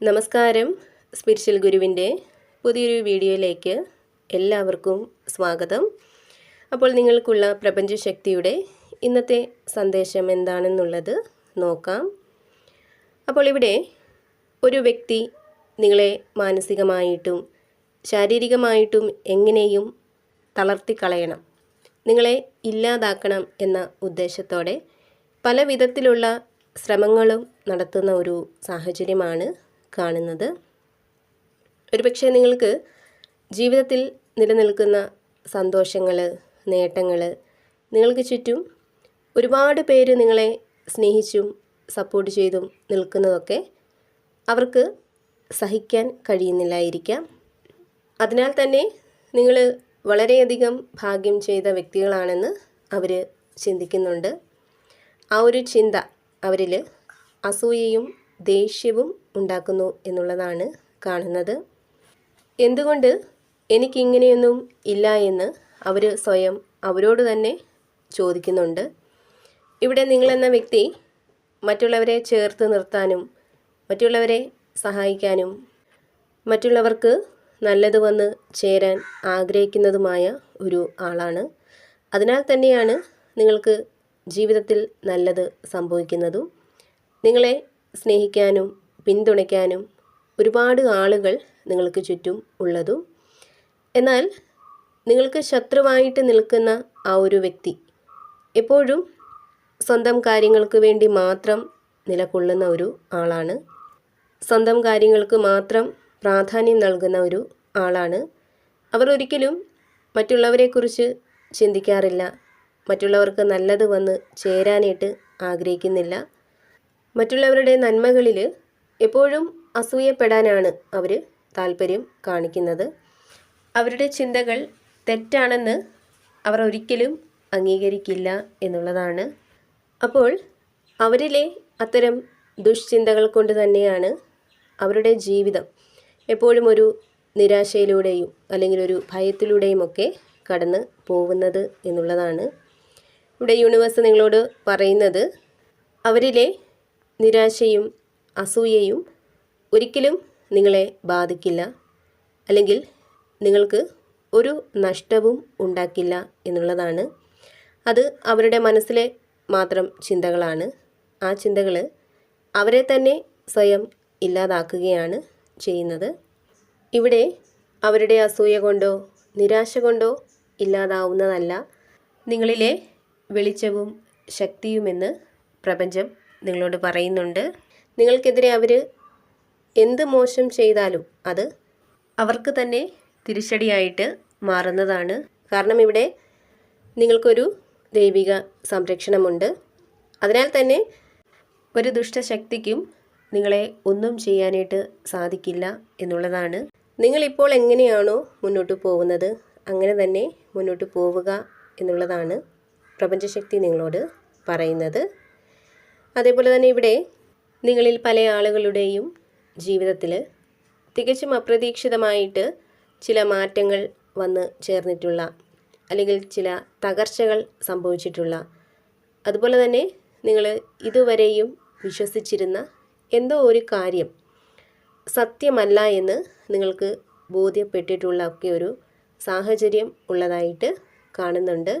നമസ്കാരം. സ്പിരിച്വൽ ഗുരുവിന്റെ പുതിയൊരു വീഡിയോയിലേക്ക് എല്ലാവർക്കും സ്വാഗതം. അപ്പോൾ നിങ്ങൾക്കുള്ള പ്രപഞ്ചശക്തിയുടെ ഇന്നത്തെ സന്ദേശം എന്താണെന്നുള്ളത് നോക്കാം. അപ്പോൾ ഇവിടെ ഒരു വ്യക്തി നിങ്ങളെ മാനസികമായിട്ടും ശാരീരികമായിട്ടും എങ്ങനെയും തളർത്തിക്കളയണം. നിങ്ങളെ ഇല്ലാതാക്കണം എന്ന ഉദ്ദേശത്തോടെ പല വിധത്തിലുള്ള ശ്രമങ്ങളും നടത്തുന്ന ഒരു സാഹചര്യമാണ് കാണുന്നത്. ഒരുപക്ഷെ നിങ്ങൾക്ക് ജീവിതത്തിൽ നിലനിൽക്കുന്ന സന്തോഷങ്ങൾ നേട്ടങ്ങൾ നിങ്ങൾക്ക് ചുറ്റും ഒരുപാട് പേര് നിങ്ങളെ സ്നേഹിച്ചും സപ്പോർട്ട് ചെയ്തും നിൽക്കുന്നതൊക്കെ അവർക്ക് സഹിക്കാൻ കഴിയുന്നില്ലായിരിക്കാം. അതിനാൽ തന്നെ നിങ്ങൾ വളരെയധികം ഭാഗ്യം ചെയ്ത വ്യക്തികളാണെന്ന് അവർ ചിന്തിക്കുന്നുണ്ട്. ആ ഒരു ചിന്ത അവരിൽ അസൂയയും ദേഷ്യവും ഉണ്ടാക്കുന്നു എന്നുള്ളതാണ് കാണുന്നത്. എന്തുകൊണ്ട് എനിക്കിങ്ങനെയൊന്നും ഇല്ല എന്ന് അവർ സ്വയം അവരോട് തന്നെ ചോദിക്കുന്നുണ്ട്. ഇവിടെ നിങ്ങളെന്ന വ്യക്തി മറ്റുള്ളവരെ ചേർത്ത് നിർത്താനും മറ്റുള്ളവരെ സഹായിക്കാനും മറ്റുള്ളവർക്ക് നല്ലത് വന്ന് ചേരാൻ ആഗ്രഹിക്കുന്നതുമായ ഒരു ആളാണ്. അതിനാൽ തന്നെയാണ് നിങ്ങൾക്ക് ജീവിതത്തിൽ നല്ലത് സംഭവിക്കുന്നതും. നിങ്ങളെ സ്നേഹിക്കാനും പിന്തുണയ്ക്കാനും ഒരുപാട് ആളുകൾ നിങ്ങൾക്ക് ചുറ്റും ഉള്ളതും. എന്നാൽ നിങ്ങൾക്ക് ശത്രുവായിട്ട് നിൽക്കുന്ന ആ ഒരു വ്യക്തി എപ്പോഴും സ്വന്തം കാര്യങ്ങൾക്ക് വേണ്ടി മാത്രം നിലകൊള്ളുന്ന ഒരു ആളാണ്. സ്വന്തം കാര്യങ്ങൾക്ക് മാത്രം പ്രാധാന്യം നൽകുന്ന ഒരു ആളാണ്. അവർ ഒരിക്കലും മറ്റുള്ളവരെക്കുറിച്ച് ചിന്തിക്കാറില്ല. മറ്റുള്ളവർക്ക് നല്ലത് വന്ന് ചേരാനായിട്ട് ആഗ്രഹിക്കുന്നില്ല. മറ്റുള്ളവരുടെ നന്മകളിൽ എപ്പോഴും അസൂയപ്പെടാനാണ് അവർ താല്പര്യം കാണിക്കുന്നത്. അവരുടെ ചിന്തകൾ തെറ്റാണെന്ന് അവർ ഒരിക്കലും അംഗീകരിക്കില്ല എന്നുള്ളതാണ്. അപ്പോൾ അവരിലെ അത്തരം ദുഷ്ചിന്തകൾ കൊണ്ട് തന്നെയാണ് അവരുടെ ജീവിതം എപ്പോഴും ഒരു നിരാശയിലൂടെയും അല്ലെങ്കിൽ ഒരു ഭയത്തിലൂടെയും ഒക്കെ കടന്ന് പോകുന്നത് എന്നുള്ളതാണ്. ഇവിടെ യൂണിവേഴ്സ് നിങ്ങളോട് പറയുന്നത് അവരിലെ നിരാശയും അസൂയയും ഒരിക്കലും നിങ്ങളെ ബാധിക്കില്ല. അല്ലെങ്കിൽ നിങ്ങൾക്ക് ഒരു നഷ്ടവും ഉണ്ടാക്കില്ല എന്നുള്ളതാണ്. അത് അവരുടെ മനസ്സിലെ മാത്രം ചിന്തകളാണ്. ആ ചിന്തകൾ അവരെ തന്നെ സ്വയം ഇല്ലാതാക്കുകയാണ് ചെയ്യുന്നത്. ഇവിടെ അവരുടെ അസൂയ കൊണ്ടോ നിരാശ കൊണ്ടോ ഇല്ലാതാവുന്നതല്ല നിങ്ങളിലെ വെളിച്ചവും ശക്തിയുമെന്ന് പ്രപഞ്ചം നിങ്ങളോട് പറയുന്നുണ്ട്. നിങ്ങൾക്കെതിരെ അവർ എന്ത് മോശം ചെയ്താലും അത് അവർക്ക് തന്നെ തിരിച്ചടിയായിട്ട് മാറുന്നതാണ്. കാരണം ഇവിടെ നിങ്ങൾക്കൊരു ദൈവിക സംരക്ഷണമുണ്ട്. അതിനാൽ തന്നെ ഒരു ദുഷ്ടശക്തിക്കും നിങ്ങളെ ഒന്നും ചെയ്യാനായിട്ട് സാധിക്കില്ല എന്നുള്ളതാണ്. നിങ്ങളിപ്പോൾ എങ്ങനെയാണോ മുന്നോട്ട് പോകുന്നത് അങ്ങനെ തന്നെ മുന്നോട്ട് പോവുക എന്നുള്ളതാണ് പ്രപഞ്ചശക്തി നിങ്ങളോട് പറയുന്നത്. അതേപോലെ തന്നെ ഇവിടെ നിങ്ങളിൽ പല ആളുകളുടെയും ജീവിതത്തിൽ തികച്ചും അപ്രതീക്ഷിതമായിട്ട് ചില മാറ്റങ്ങൾ വന്ന് ചേർന്നിട്ടുള്ള അല്ലെങ്കിൽ ചില തകർച്ചകൾ സംഭവിച്ചിട്ടുള്ള അതുപോലെ തന്നെ നിങ്ങൾ ഇതുവരെയും വിശ്വസിച്ചിരുന്ന എന്തോ ഒരു കാര്യം സത്യമല്ല എന്ന് നിങ്ങൾക്ക് ബോധ്യപ്പെട്ടിട്ടുള്ള ഒക്കെ ഒരു സാഹചര്യം ഉള്ളതായിട്ട് കാണുന്നുണ്ട്.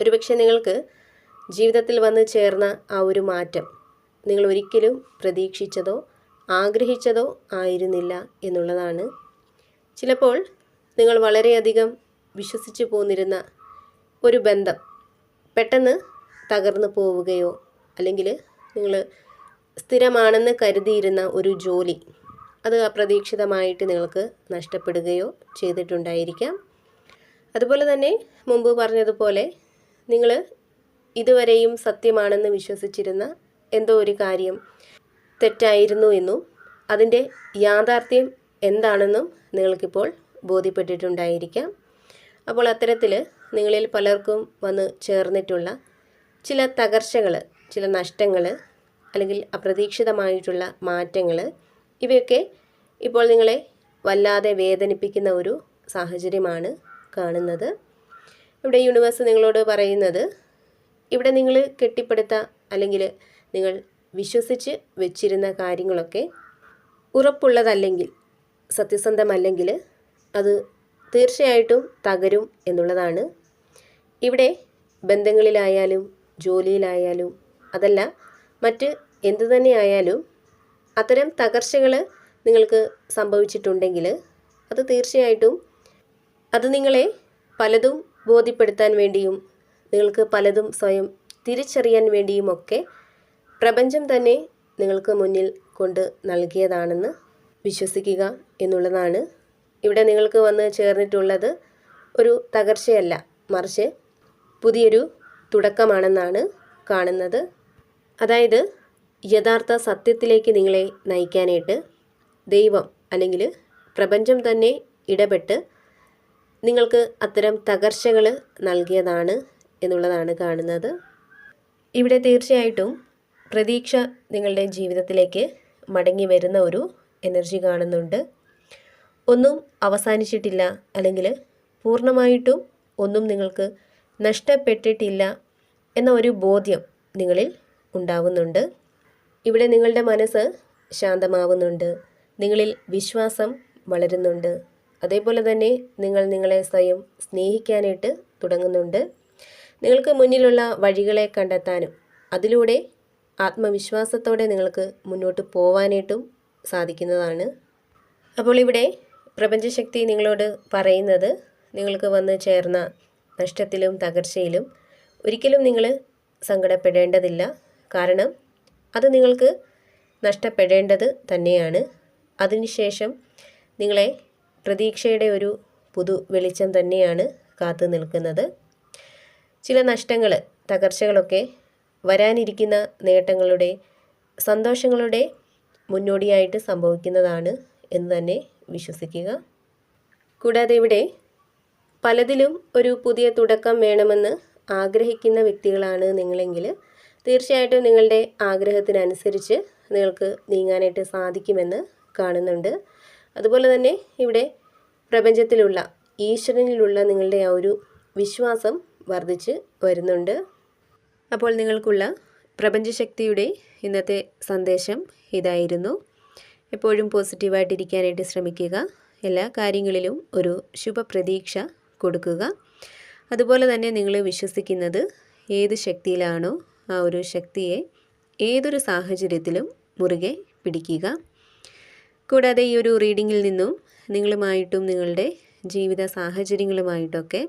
ഒരുപക്ഷെ നിങ്ങൾക്ക് ജീവിതത്തിൽ വന്ന് ചേർന്ന ആ ഒരു മാറ്റം നിങ്ങൾ ഒരിക്കലും പ്രതീക്ഷിച്ചതോ ആഗ്രഹിച്ചതോ ആയിരുന്നില്ല എന്നുള്ളതാണ്. ചിലപ്പോൾ നിങ്ങൾ വളരെയധികം വിശ്വസിച്ചു പോന്നിരുന്ന ഒരു ബന്ധം പെട്ടെന്ന് തകർന്നു പോവുകയോ അല്ലെങ്കിൽ നിങ്ങൾ സ്ഥിരമാണെന്ന് കരുതിയിരുന്ന ഒരു ജോലി അത് അപ്രതീക്ഷിതമായിട്ട് നിങ്ങൾക്ക് നഷ്ടപ്പെടുകയോ ചെയ്തിട്ടുണ്ടായിരിക്കാം. അതുപോലെ തന്നെ മുമ്പ് പറഞ്ഞതുപോലെ നിങ്ങൾ ഇതുവരെയും സത്യമാണെന്ന് വിശ്വസിച്ചിരുന്ന എന്തോ ഒരു കാര്യം തെറ്റായിരുന്നു എന്നും അതിന്റെ യാഥാർത്ഥ്യം എന്താണെന്നും നിങ്ങൾക്കിപ്പോൾ ബോധ്യപ്പെട്ടിട്ടുണ്ടായിരിക്കാം. അപ്പോൾ അത്തരത്തിൽ നിങ്ങളിൽ പലർക്കും വന്ന് ചേർന്നിട്ടുള്ള ചില തകർച്ചകൾ ചില നഷ്ടങ്ങൾ അല്ലെങ്കിൽ അപ്രതീക്ഷിതമായിട്ടുള്ള മാറ്റങ്ങൾ ഇവയൊക്കെ ഇപ്പോൾ നിങ്ങളെ വല്ലാതെ വേദനിപ്പിക്കുന്ന ഒരു സാഹചര്യമാണ് കാണുന്നത്. ഇവിടെ യൂണിവേഴ്സ് നിങ്ങളോട് പറയുന്നത് ഇവിടെ നിങ്ങൾ കെട്ടിപ്പടുത്ത അല്ലെങ്കിൽ നിങ്ങൾ വിശ്വസിച്ച് വെച്ചിരുന്ന കാര്യങ്ങളൊക്കെ ഉറപ്പുള്ളതല്ലെങ്കിൽ സത്യസന്ധമല്ലെങ്കിൽ അത് തീർച്ചയായിട്ടും തകരും എന്നുള്ളതാണ്. ഇവിടെ ബന്ധങ്ങളിലായാലും ജോലിയിലായാലും അതല്ല മറ്റ് എന്തു തന്നെയായാലും അത്തരം തകർച്ചകൾ നിങ്ങൾക്ക് സംഭവിച്ചിട്ടുണ്ടെങ്കിൽ അത് തീർച്ചയായിട്ടും അത് നിങ്ങളെ പലതും ബോധ്യപ്പെടുത്താൻ വേണ്ടിയും നിങ്ങൾക്ക് പലതും സ്വയം തിരിച്ചറിയാൻ വേണ്ടിയുമൊക്കെ പ്രപഞ്ചം തന്നെ നിങ്ങൾക്ക് മുന്നിൽ കൊണ്ട് നൽകിയതാണെന്ന് വിശ്വസിക്കുക എന്നുള്ളതാണ്. ഇവിടെ നിങ്ങൾക്ക് വന്ന് ചേർന്നിട്ടുള്ളത് ഒരു തകർച്ചയല്ല മറിച്ച് പുതിയൊരു തുടക്കമാണെന്നാണ് കാണുന്നത്. അതായത് യഥാർത്ഥ സത്യത്തിലേക്ക് നിങ്ങളെ നയിക്കാനായിട്ട് ദൈവം അല്ലെങ്കിൽ പ്രപഞ്ചം തന്നെ ഇടപെട്ട് നിങ്ങൾക്ക് അത്തരം തകർച്ചകൾ നൽകിയതാണ്. എന്നുള്ളതാണ് കാണുന്നത്. ഇവിടെ തീർച്ചയായിട്ടും പ്രതീക്ഷ നിങ്ങളുടെ ജീവിതത്തിലേക്ക് മടങ്ങി വരുന്ന ഒരു എനർജി കാണുന്നുണ്ട്. ഒന്നും അവസാനിച്ചിട്ടില്ല അല്ലെങ്കിൽ പൂർണമായിട്ടും ഒന്നും നിങ്ങൾക്ക് നഷ്ടപ്പെട്ടിട്ടില്ല എന്ന ഒരു ബോധ്യം നിങ്ങളിൽ ഉണ്ടാവുന്നുണ്ട്. ഇവിടെ നിങ്ങളുടെ മനസ്സ് ശാന്തമാവുന്നുണ്ട്. നിങ്ങളിൽ വിശ്വാസം വളരുന്നുണ്ട്. അതേപോലെ തന്നെ നിങ്ങൾ നിങ്ങളെ സ്വയം സ്നേഹിക്കാനായിട്ട് തുടങ്ങുന്നുണ്ട്. നിങ്ങൾക്ക് മുന്നിലുള്ള വഴികളെ കണ്ടെത്താനും അതിലൂടെ ആത്മവിശ്വാസത്തോടെ നിങ്ങൾക്ക് മുന്നോട്ട് പോവാനായിട്ടും സാധിക്കുന്നതാണ്. അപ്പോൾ ഇവിടെ പ്രപഞ്ചശക്തി നിങ്ങളോട് പറയുന്നത് നിങ്ങൾക്ക് വന്ന് ചേർന്ന നഷ്ടത്തിലും തകർച്ചയിലും ഒരിക്കലും നിങ്ങൾ സങ്കടപ്പെടേണ്ടതില്ല. കാരണം അത് നിങ്ങൾക്ക് നഷ്ടപ്പെടേണ്ടത് തന്നെയാണ്. അതിനുശേഷം നിങ്ങളെ പ്രതീക്ഷയുടെ ഒരു പുതു വെളിച്ചം തന്നെയാണ് കാത്തു നിൽക്കുന്നത്. ചില നഷ്ടങ്ങൾ തകർച്ചകളൊക്കെ വരാനിരിക്കുന്ന നേട്ടങ്ങളുടെ സന്തോഷങ്ങളുടെ മുന്നോടിയായിട്ട് സംഭവിക്കുന്നതാണ് എന്ന് തന്നെ വിശ്വസിക്കുക. കൂടാതെ ഇവിടെ പലതിലും ഒരു പുതിയ തുടക്കം വേണമെന്ന് ആഗ്രഹിക്കുന്ന വ്യക്തികളാണ് നിങ്ങളെങ്കിൽ തീർച്ചയായിട്ടും നിങ്ങളുടെ ആഗ്രഹത്തിനനുസരിച്ച് നിങ്ങൾക്ക് നീങ്ങാനായിട്ട് സാധിക്കുമെന്ന് കാണുന്നുണ്ട്. അതുപോലെ തന്നെ ഇവിടെ പ്രപഞ്ചത്തിലുള്ള ഈശ്വരനിലുള്ള നിങ്ങളുടെ ആ ഒരു വിശ്വാസം വർദ്ധിച്ച് വരുന്നുണ്ട്. അപ്പോൾ നിങ്ങൾക്കുള്ള പ്രപഞ്ചശക്തിയുടെ ഇന്നത്തെ സന്ദേശം ഇതായിരുന്നു. എപ്പോഴും പോസിറ്റീവായിട്ടിരിക്കാനായിട്ട് ശ്രമിക്കുക. എല്ലാ കാര്യങ്ങളിലും ഒരു ശുഭപ്രതീക്ഷ കൊടുക്കുക. അതുപോലെ തന്നെ നിങ്ങൾ വിശ്വസിക്കുന്നത് ഏത് ശക്തിയിലാണോ ആ ഒരു ശക്തിയെ ഏതൊരു സാഹചര്യത്തിലും മുറുകെ പിടിക്കുക. കൂടാതെ ഈ ഒരു റീഡിങ്ങിൽ നിന്നും നിങ്ങളുമായിട്ടും നിങ്ങളുടെ ജീവിത സാഹചര്യങ്ങളുമായിട്ടൊക്കെ